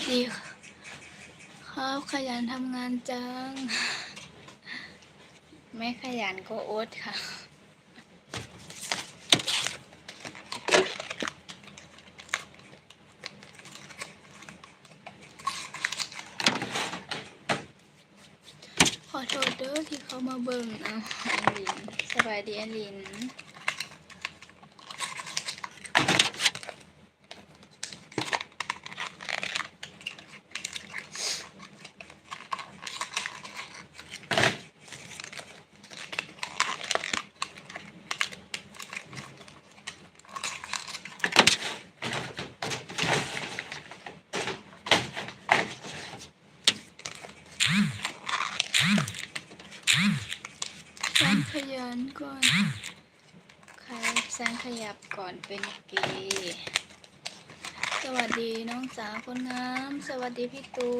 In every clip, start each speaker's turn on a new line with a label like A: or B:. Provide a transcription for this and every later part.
A: สดีครับ ขยันทำงานจัง ไม่ขยันก็โอ๊ตค่ะขอโทษเด้อที่เขามาเบิ่งเอาแอนลิน สบายดีแอนลิน แสนขยันก่อน ใครแสนขยับก่ อนเป็นเกย์สวัสดีน้องสาวคนงาม สวัสดีพี่ตู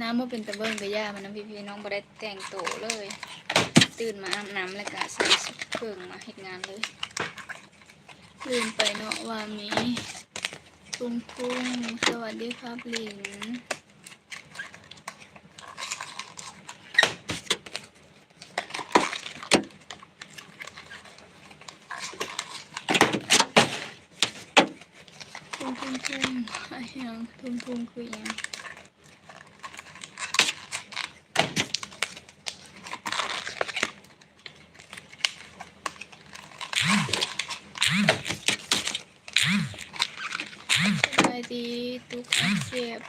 A: น้ำว่าเป็นตะเบิ้งกระย่ามันน้ำพี่พี่น้องบ่ได้แต่งตัวเลย ตื่นมาอาบน้ำแล้วก็ใส่ชุดเครื่องมาเฮ็ดงานเลยลืมไปเนาะว่ามีตุ้งตุ้งสวัสดีครับหลิน ตุ้งตุ้งตุ้งอะ ยังตุ้งตุ้งคือยังสบายดีทุกคนเจ็บ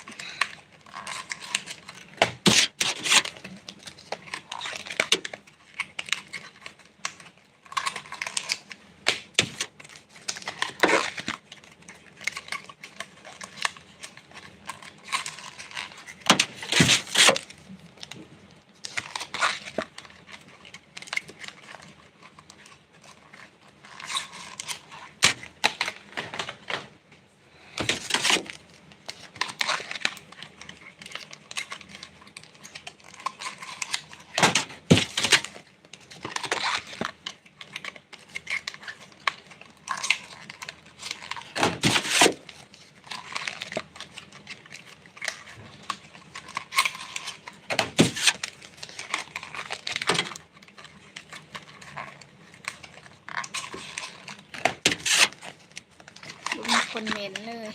A: ดูมีคนเม้นเลย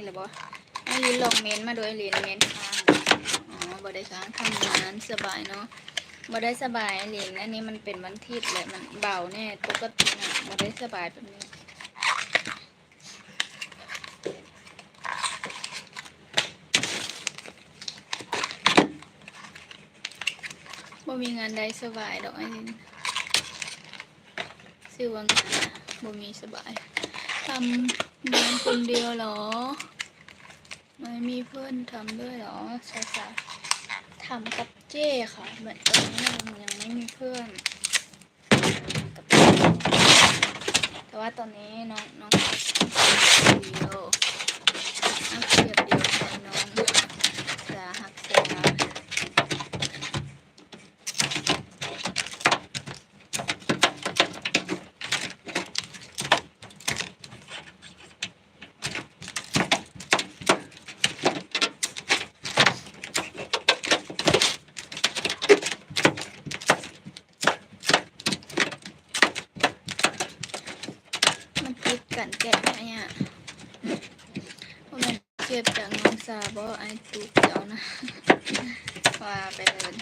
A: เม้นค้างอีกแล้วบ่ไอ้ลินลองเมนมาโดยลินเมนค้างอ๋อบ่ได้ค้างทำงานสบายเนาะบ่ได้สบายไอ้ลินอันนี้มันเป็นวันอาทิตย์แหละมันเบาแน่ปกติน่ะบ่ได้สบายแบบนี้บ่มีงานใดสบายดอกไอ้ลินชื่อว่างานบ่มีสบายทำงานคนเดียวเหรอ ไม่มีเพื่อนทำด้วยเหรอใช่ค่ะทำกับเจ้ค่ะ เหมือนตอนนี้ยังยังไม่มีเพื่อนกับแต่ว่าตอนนี้น้องน้องเดียวอักเสียบบจากน้องสาวบอไอตุกเจ้านะ ว่าไปเลย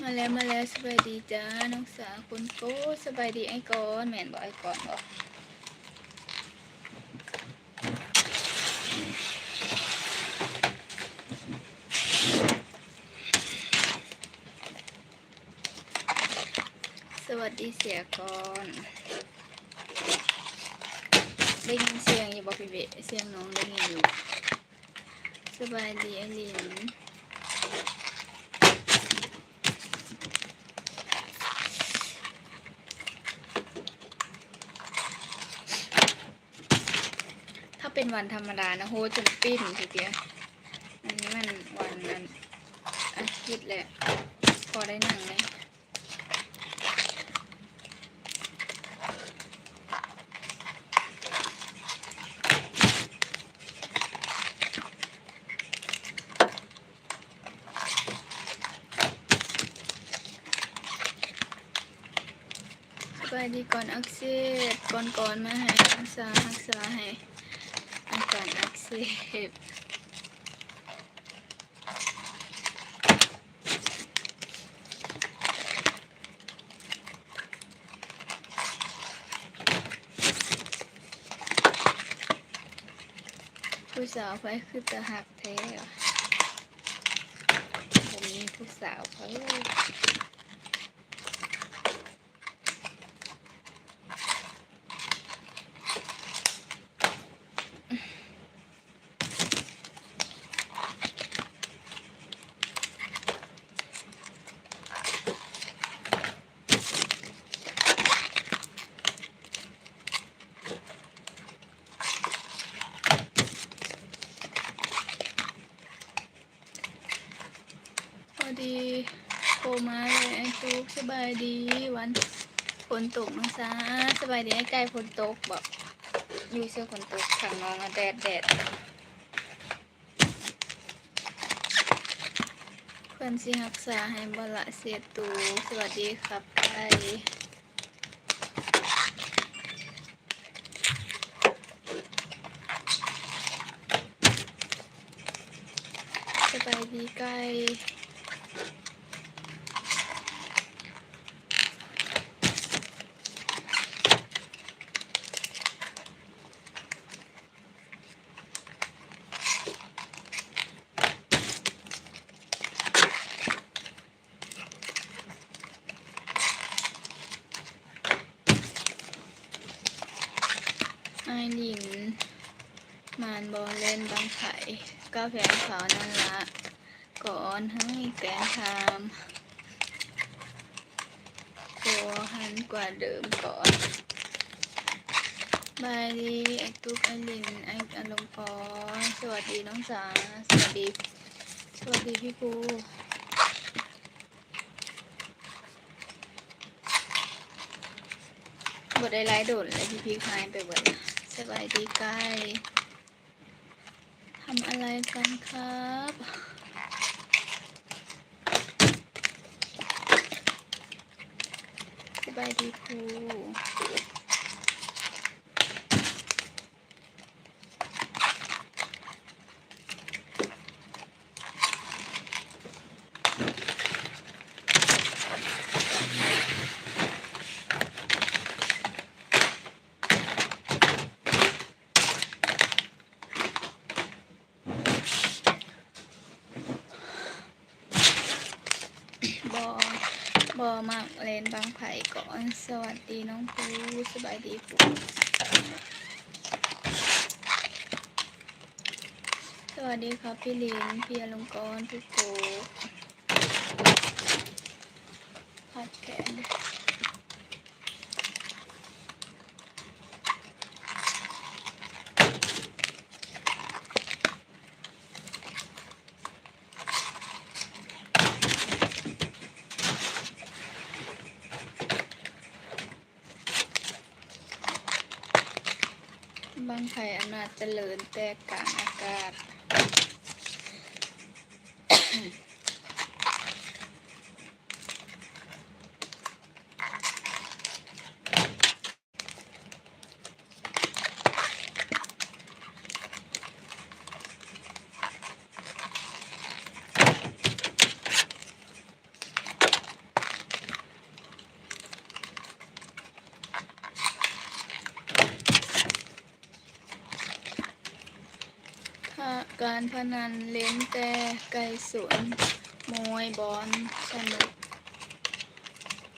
A: มาแล้วมาแล้วสบายดีจ้าน้องสาวคุณโก้สบายดีไอ้กอนแม่นบอกไอ้กอนบอก ดีเสียก่อนได้ยินเสียงอยู่บอกพี่เบะเสียงน้องได้ยินอยู่สบายดีอลินถ้าเป็นวันธรรมดานะโหจนปิ้นทีเดียอันนี้มันวันนั้นอาทิตย์แหละพอได้นั่งไหม ดีก่อนอักเสบก่อนก่อนมาให้รักษารักษาให้อาการอักเสบผู้สาวไปคือจะหักแท้ผมมีผู้สาวเขา พอดีโทรมาเลยไอ้ตุ๊กส บายดีวันฝนตกน้องซาสบายดีไอ้ฝนตกบอกอยู่เสื้อฝนตกขังน้องอะแดดแดดเพื่อนสิรักษาให้บละเสียตูสวัสดีครับไก่สบายดีไก่ไอลินมานบอลเล่นบางไข่ ก็แผนเขานั่นละก่อนให้แกนทำตัวหันกว่าเดิมก่อนบายดีไอตุ๊กไอลินไออลงพรสวัสดีน้องสาสวัสดี สวัสดีพี่กูบทได้ไลฟ์โดดเลยพี่พีคหายไปหมดสบายดีใกล้ำอะไรกันครับ สบายดีครูบอบอมักเล นบางไผ่ก่อน สวัสดีน้องปูสบายดีปูสวัสดีครับพี่ลินพี่อลงกรพี่ปูพัดแขน ภัยอำนาจเจริญแต่กลางอากาศ ถ้า การพนันเล่นแต่ไก่สวนมวยบอลสนุก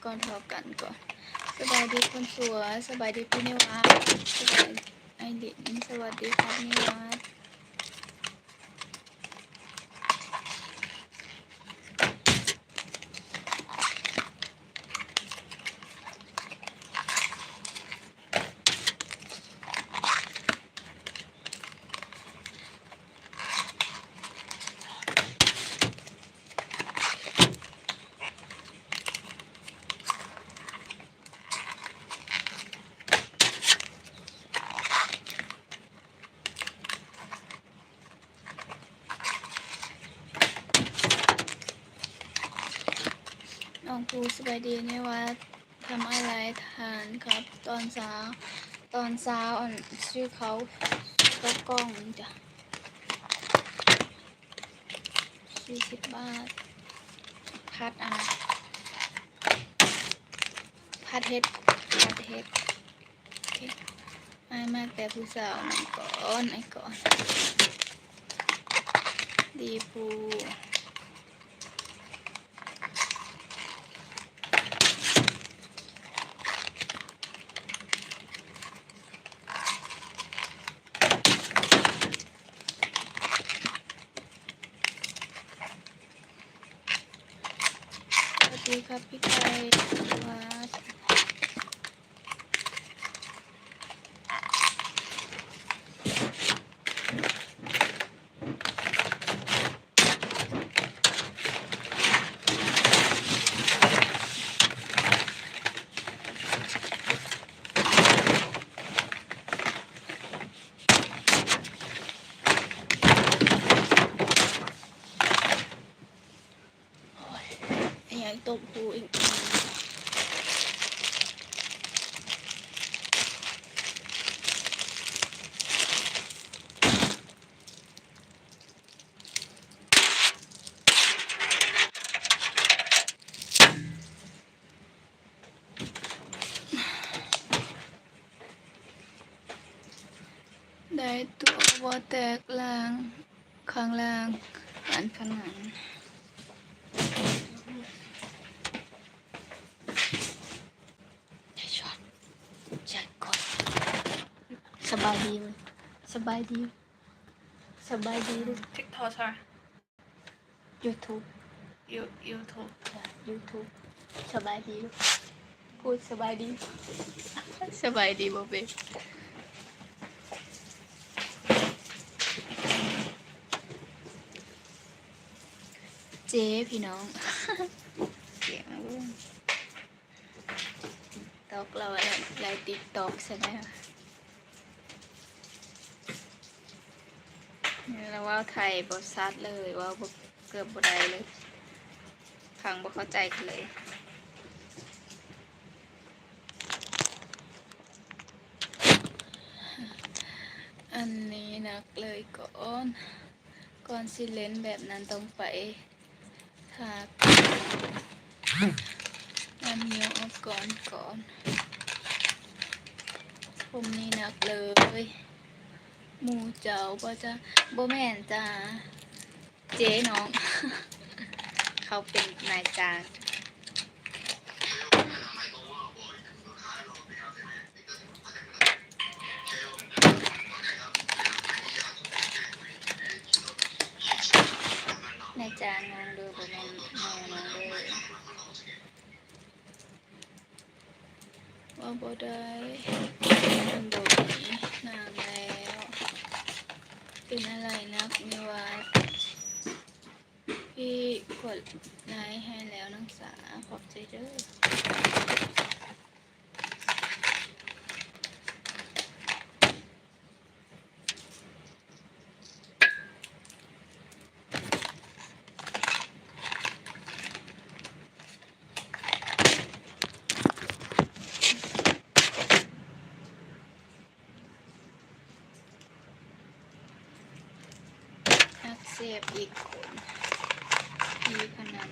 A: ก่อนเท่ากันก่อนสบายดีคนสวยสบายดีพี่นิวัฒน์สบายไอดินสวัสดีครับนิวัฒน์ ปูสบายดีเนี่ยว่าทำอะไรทานครับ ตอนเช้าตอนเช้าอ่อนชื่อเขาก็กล้องจ้ะสี่สิบบาท พัดอะพัดเฮ็ดพัดเฮ็ดไอ้มาแต่ผู้สาวนั่นก่อนไอ้ก่อน ดีภู สวัสดีครับพี่ไก่วัด อยากตบหูอีก ได้ตัววอแตกลาง ข้างล่างอันขนาดช็อตจัดก่อนส บายดีเลยสบายดี สบายดีเลย
B: TikTok ใช่ไหม
A: YouTube
B: You YouTube
A: จ้ะ YouTube สบายดีลูกพูดสบายดี สบายดีบ่เบเจ๊พี่น้อง เสียงเรื่องตอกเราอะไรไลน์ติ๊กตอกใช่ไหมคะ นี่เราว่าไทยบทซัดเลยว่าเกือบบได้เลยฟังบ่เข้าใจกันเลยอันนี้นักเลยก่อนก่อนสิเลนแบบนั้นต้องไปทาน้ำเนียวออกก่อนก่อนผมนี่หนักเลย หมูเจ้าบ่จะบ่แม่นจ้าเจ๊น้อง เขาเป็นนายจ้างนายจ้างน้องเด้อบ่แม่นแม่น้องเด้อว่าบ่ได้มันโดดหนีนานแล้ว เป็นอะไรนักนิวัฒพี่กดไลค์ให้แล้วนักษาขอบใจเด้อ นักเสพอีกคนพี่พนัน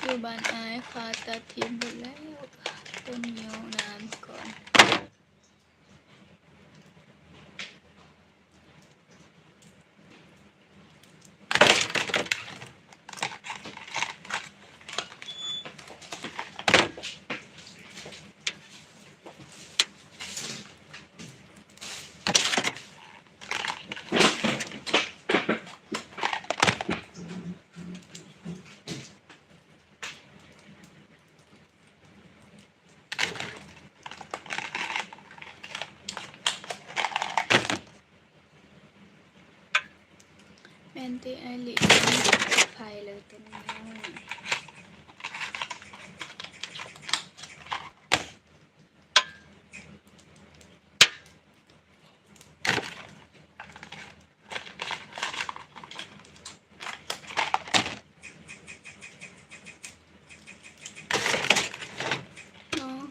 A: อยู่บ้านอายพาตาทิมหมดแล้วต้นเยียวน้ำก่อน ಮೆಂತೆ ಅಲ್ಲಿ ಫೈಲಾಗುತ್ತೆ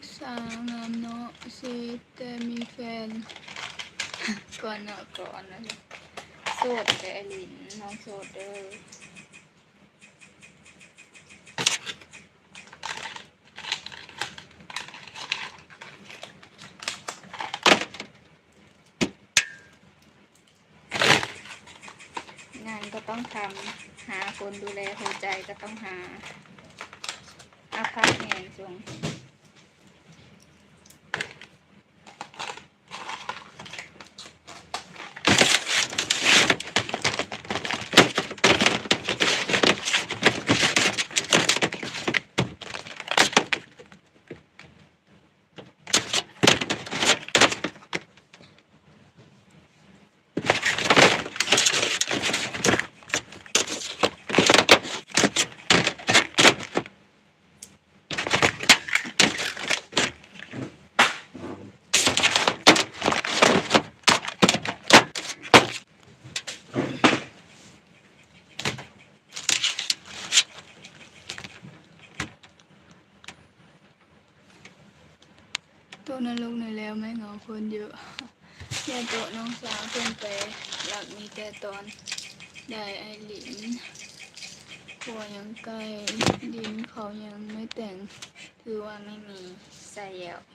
A: Sana no si Temifel. Kung ano, kung ano. สดแต่อลินน้องโสดเด้องานก็ต้องทำหาคนดูแลหัวใจก็ต้องหาอาพาร์ตเมนต์ นั้นลงในแล้วไม่เหงาคนเยอะแค่ตัวน้องสาวเพิ่นไปหลักมีแต่ตอนได้ไอหลินหัวยังใกล้ดินเขายังไม่แต่ง ถือว่าไม่มีใส่แล้ว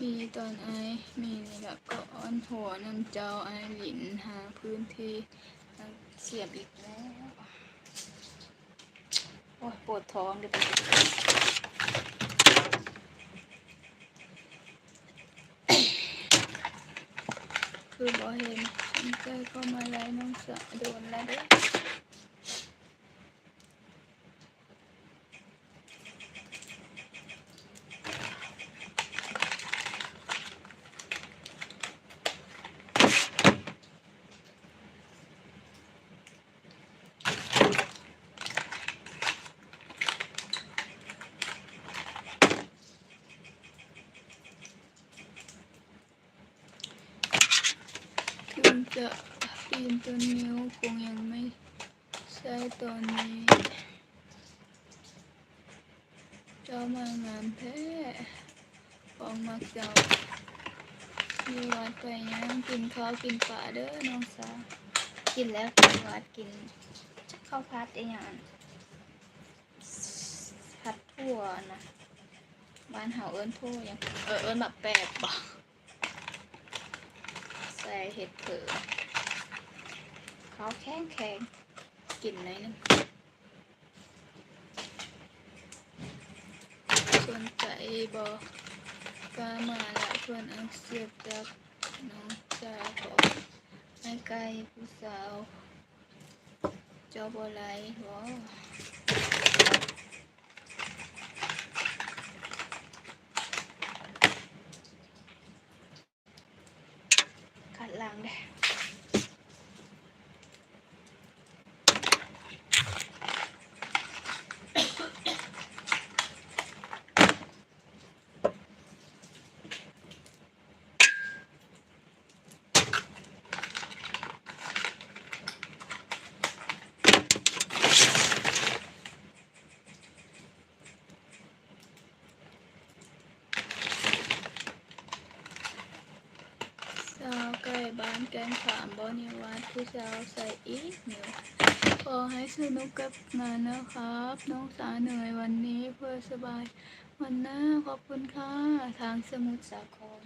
A: มีตอนไอมีนี่ละก็อ้อนหัวนำเจ้าไอหลินหาพื้นที่เสียบอีกแล้ว โอ้ยปวดท้องเดี๋ยวคือบอเห็นฉันเคยเข้ามาไล่น้องสาวโดนแล้วด้อถึงจะปีนต้นนิ้วคงยังไม่ใช่ตอนนี้ เจ้ามางามแท้ของมักเจ้า มีวัดไปยังกินข้าวกินปลาเด้อน้องสาวกินแล้วกินวัดกินข้าวพัดอียังพัดทั่วนะบ้านเฮาเอิ้นทั่วยังเออเอิ้นแบบแปดบ่ใส่เห็ดเผือกเขาแข็งแข็งกินหน่อยนึงสนใจบอก ก็มาละเพื่อนเอาเสียบจากน้องจาบอกให้ไกลผู้สาวเจ้าบัวไหลว้าวขัดหลังได้ สาวใกล้ บ้านแกงขามบอนิวัดผู้สาใส่อีกหนึ่งขอให้สนุกกับงานนะครับ น้องสาเหนื่อยวันนี้เพื่อสบาย วันหน้าขอบคุณค่ะ ทางสมุทรสาคร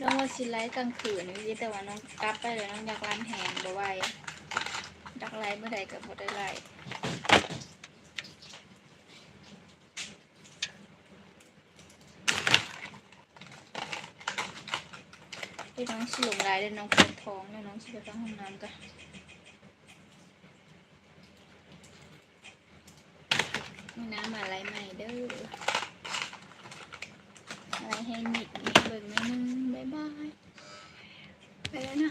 A: น้องว่าสิไลฟ์กลางคืนนี่แต่ว่าน้องกลับไปเลยน้องอยากร้านแหงบ่ไหวดักไลฟ์เมื่อใดกับบ่ได้ไล พี่น้องฉลุงลายได้น้องปวดท้องแล้วน้องฉลุงต้องห้องน้ำกันมีน้ำอะไรใหม่เด้ออะไรให้นิดนี่เบิ่งนิดนึงบ๊ายบายไปแล้วนะ